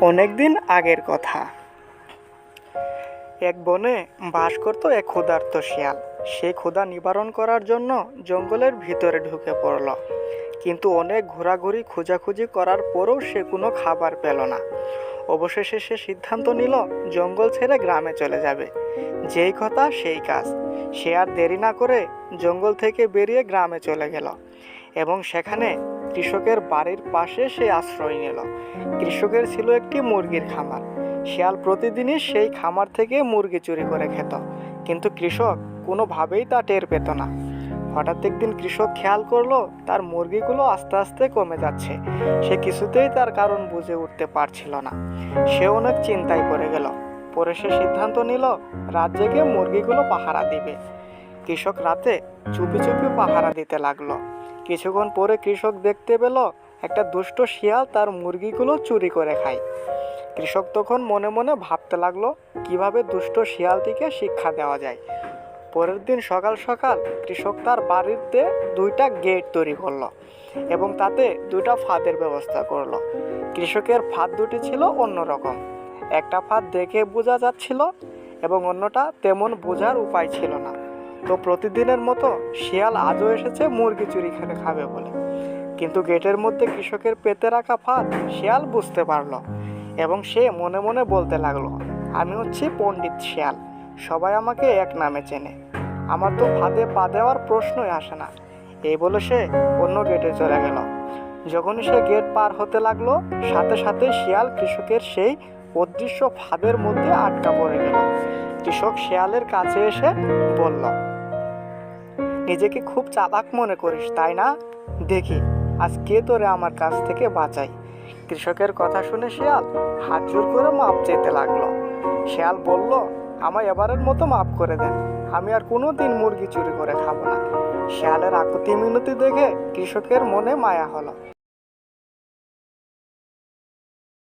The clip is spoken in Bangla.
অনেকদিন আগের কথা। এক বনে বাস করত এক ক্ষুধার্ত শিয়াল। সে ক্ষুধা নিবারণ করার জন্য জঙ্গলের ভিতরে ঢুকে পড়ল। কিন্তু অনেক ঘোরাঘুরি খোঁজাখুঁজি করার পরেও সে কোনো খাবার পেল না। অবশেষে সে সিদ্ধান্ত নিল, জঙ্গল ছেড়ে গ্রামে চলে যাবে। যেই কথা সেই কাজ। সে আর দেরি না করে জঙ্গল থেকে বেরিয়ে গ্রামে চলে গেল। এবং সেখানে কৃষকের বাড়ির পাশে সে আশ্রয় নিল। কৃষকের ছিল একটি মুরগির খামার। শিয়াল প্রতিদিনই সেই খামার থেকে মুরগি চুরি করে খেত। কিন্তু কৃষক কোনোভাবেই তা টের পেত না। হঠাৎ একদিন কৃষক খেয়াল করল, তার মুরগিগুলো আস্তে আস্তে কমে যাচ্ছে। সে কিছুতেই তার কারণ বুঝে উঠতে পারছিল না। সে অনেক চিন্তায় পড়ে গেল। পরে সে সিদ্ধান্ত নিল রাত জেগে মুরগিগুলো পাহারা দিবে। কৃষক রাতে চুপি চুপি পাহারা দিতে লাগল। কিছুক্ষণ পরে কৃষক দেখতে পেল একটা দুষ্ট শিয়াল তার মুরগিগুলো চুরি করে খায়। কৃষক তখন মনে মনে ভাবতে লাগল, কীভাবে দুষ্ট শিয়ালটিকে শিক্ষা দেওয়া যায়। পরের দিন সকাল সকাল কৃষক তার বাড়িতে দুইটা গেট তৈরি করল এবং তাতে দুইটা ফাঁদের ব্যবস্থা করল। কৃষকের ফাঁদ দুটি ছিল অন্যরকম। একটা ফাঁদ দেখে বোঝা যাচ্ছিল এবং অন্যটা তেমন বোঝার উপায় ছিল না। তো প্রতিদিনের মতো শিয়াল আজও এসেছে মুরগি চুরি খেলে খাবে বলে। কিন্তু গেটের মধ্যে কৃষকের পেতে রাখা ফাঁদ শিয়াল বুঝতে পারল এবং সে মনে মনে বলতে লাগল, আমি হচ্ছি পণ্ডিত শিয়াল, সবাই আমাকে এক নামে চেনে। আমার তো ফাঁদে পা দেওয়ার প্রশ্নই আসে না। এই বলে সে অন্য গেটে চলে গেল। যখন সে গেট পার হতে লাগল, সাথে সাথে শিয়াল কৃষকের সেই অদৃশ্য ফাঁদের মধ্যে আটকা পড়ে গেল। কৃষক শেয়ালের কাছে এসে বলল, নিজেকে খুব চালাক মনে করিস, তাই না? দেখি, আজ কে তোরে আমার কাছ থেকে বাঁচাই কৃষকের কথা শুনে শেয়াল হাত জোর করে মাপ চেতে লাগল। শেয়াল বলল, আমায় এবারের মতো মাফ করে দেন, আমি আর কোনো দিন মুরগি চুরি করে খাব না। শেয়ালের আকুতি মিনতি দেখে কৃষকের মনে মায়া হলো।